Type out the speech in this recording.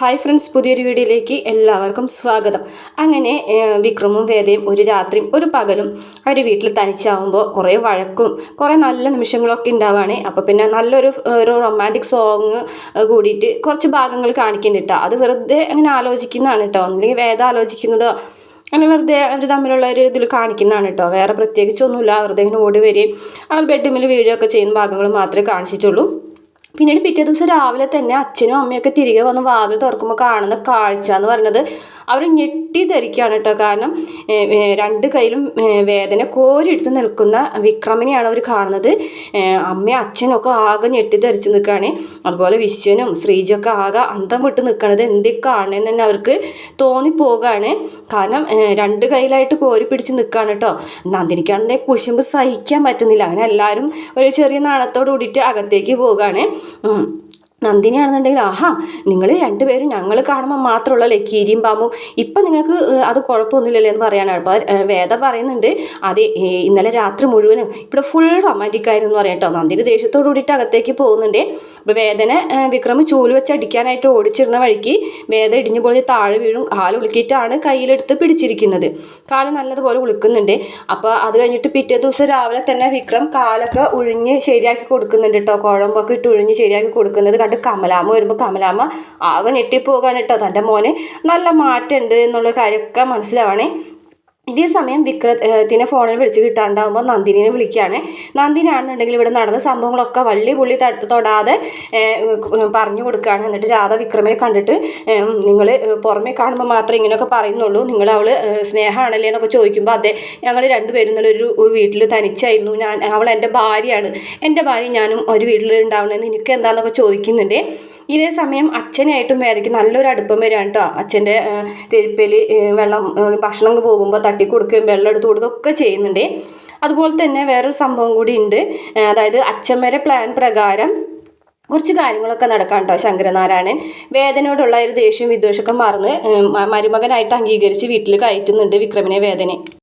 Hi friends പുതിയൊരു വീഡിയോയിലേക്ക് എല്ലാവർക്കും സ്വാഗതം. അങ്ങനെ വിക്രമും വേദയും ഒരു രാത്രിയും ഒരു പകലും അവർ വീട്ടിൽ തനിച്ചാവുമ്പോൾ കുറേ വഴക്കും കുറേ നല്ല നിമിഷങ്ങളൊക്കെ ഉണ്ടാവുകയാണ് അപ്പോൾ പിന്നെ നല്ലൊരു ഒരു റൊമാന്റിക് സോങ് കൂടിയിട്ട് കുറച്ച് ഭാഗങ്ങൾ കാണിക്കുന്നുണ്ട് അത് വെറുതെ അങ്ങനെ ആലോചിക്കുന്നതാണ് കേട്ടോ അല്ലെങ്കിൽ വേദ ആലോചിക്കുന്നതോ അങ്ങനെ വെറുതെ അവർ തമ്മിലുള്ള ഒരു ഇതിൽ കാണിക്കുന്നതാണ് കേട്ടോ വേറെ പ്രത്യേകിച്ചൊന്നുമില്ല വെറുതെ ഇങ്ങനെ ഓടി വരികയും അവർ ബെഡ്റൂമിൽ വീഴുകയൊക്കെ ചെയ്യുന്ന ഭാഗങ്ങൾ മാത്രമേ കാണിച്ചിട്ടുള്ളൂ. പിന്നീട് പിറ്റേ ദിവസം രാവിലെ തന്നെ അച്ഛനും അമ്മയൊക്കെ തിരികെ വന്ന് വാതിൽ തുറക്കുമ്പോൾ കാണുന്ന കാഴ്ച എന്ന് പറയുന്നത് അവർ ഞെട്ടി ധരിക്കുകയാണ് കേട്ടോ. കാരണം രണ്ട് കയ്യിലും വേദന കോരിയെടുത്ത് നിൽക്കുന്ന വിക്രമിനെയാണ് അവർ കാണുന്നത്. അമ്മയും അച്ഛനൊക്കെ ആകെ ഞെട്ടി ധരിച്ച് നിൽക്കുകയാണ്. അതുപോലെ വിശ്വനും ശ്രീജൊക്കെ ആകെ അന്തം വിട്ട് നിൽക്കുന്നത് എന്തേ കാണണമെന്ന് തന്നെ അവർക്ക് തോന്നിപ്പോവുകയാണ് കാരണം രണ്ട് കയ്യിലായിട്ട് കോരി പിടിച്ച് നിൽക്കുകയാണ് കേട്ടോ. നന്ദിനിക്കാണെങ്കിൽ കുശുമ്പ് സഹിക്കാൻ പറ്റുന്നില്ല. അങ്ങനെ എല്ലാവരും ഒരു ചെറിയ നാണത്തോട് കൂടിയിട്ട് അകത്തേക്ക് പോവുകയാണ്. നന്ദിനിയാണെന്നുണ്ടെങ്കിൽ ആഹാ നിങ്ങൾ രണ്ടുപേരും ഞങ്ങൾ കാണുമ്പോൾ മാത്രമുള്ളല്ലേ? കീരിയും പാമ്പും. ഇപ്പം നിങ്ങൾക്ക് അത് കുഴപ്പമൊന്നുമില്ലല്ലോ എന്ന് പറയാനാണ്. അപ്പോൾ വേദ പറയുന്നുണ്ട് അതെ ഇന്നലെ രാത്രി മുഴുവനും ഇവിടെ ഫുൾ റൊമാന്റിക് ആയിരുന്നു പറയാം കേട്ടോ. നന്ദിനി ദേഷ്യത്തോടു കൂടിയിട്ട് അകത്തേക്ക് പോകുന്നുണ്ട്. അപ്പോൾ വേദന വിക്രം ചൂൽ വെച്ച് അടിക്കാനായിട്ട് ഓടിച്ചിരുന്ന വഴിക്ക് വേദ ഇടിഞ്ഞു പൊളിഞ്ഞ് താഴെ വീഴും കാൽ ഉളുക്കിയിട്ടാണ് കയ്യിലെടുത്ത് പിടിച്ചിരിക്കുന്നത്. കാൽ നല്ലതുപോലെ ഉളുക്കുന്നുണ്ട്. അപ്പോൾ അത് കഴിഞ്ഞിട്ട് പിറ്റേ ദിവസം രാവിലെ തന്നെ വിക്രം കാലൊക്കെ ഉഴിഞ്ഞ് ശരിയാക്കി കൊടുക്കുന്നുണ്ട് കേട്ടോ കുഴമ്പൊക്കെ ഇട്ട് ഉഴിഞ്ഞ് ശരിയാക്കി കൊടുക്കുന്നത് കണ്ട് കമലാമ്മ വരുമ്പോൾ കമലാമ്മ ആകെ ഞെട്ടിപ്പോകാണ് കേട്ടോ തന്റെ മോനെ നല്ല മാറ്റമുണ്ട് എന്നുള്ള കാര്യമൊക്കെ മനസ്സിലാവണേ. ഇതേ സമയം വിക്രത്തിനെ ഫോണിൽ വിളിച്ച് കിട്ടാണ്ടാവുമ്പോൾ നന്ദിനിനെ വിളിക്കുകയാണ് നന്ദിനാണെന്നുണ്ടെങ്കിൽ ഇവിടെ നടന്ന സംഭവങ്ങളൊക്കെ വള്ളി പുള്ളി തൊടാതെ പറഞ്ഞു കൊടുക്കുകയാണ് എന്നിട്ട് രാധ വിക്രമിനെ കണ്ടിട്ട് നിങ്ങൾ പുറമേ കാണുമ്പോൾ മാത്രമേ ഇങ്ങനെയൊക്കെ പറയുന്നുള്ളൂ. നിങ്ങൾ അവൾ സ്നേഹമാണല്ലേ എന്നൊക്കെ ചോദിക്കുമ്പോൾ അതെ ഞങ്ങൾ രണ്ടുപേരും ഒരു വീട്ടിൽ തനിച്ചായിരുന്നു. ഞാൻ അവൾ എന്റെ ഭാര്യയാണ്. എന്റെ ഭാര്യ ഞാനും ഒരു വീട്ടിൽ ഉണ്ടാവണമെന്ന് നിനക്ക് എന്താണെന്നൊക്കെ ചോദിക്കുന്നുണ്ട്. ഇതേ സമയം അച്ഛനായിട്ടും വേദയ്ക്ക് നല്ലൊരു അടുപ്പം വരികയാണ് കേട്ടോ അച്ഛന്റെ തെരുപ്പയിൽ വെള്ളം ഭക്ഷണം പോകുമ്പോൾ തട്ടി കൊടുക്കുകയും വെള്ളം എടുത്ത് കൊടുക്കുകയും ഒക്കെ ചെയ്യുന്നുണ്ട്. അതുപോലെ തന്നെ വേറൊരു സംഭവം കൂടി ഉണ്ട്. അതായത് അച്ഛൻ വരെ പ്ലാൻ പ്രകാരം കുറച്ച് കാര്യങ്ങളൊക്കെ നടക്കാം കേട്ടോ ശങ്കരനാരായണൻ. വേദനയോടുള്ള ഒരു ദേഷ്യം വിദ്വേഷമൊക്കെ മറന്ന് മരുമകനായിട്ട് അംഗീകരിച്ച് വീട്ടിൽ കയറ്റുന്നുണ്ട് വിക്രമിനെ വേദനെ.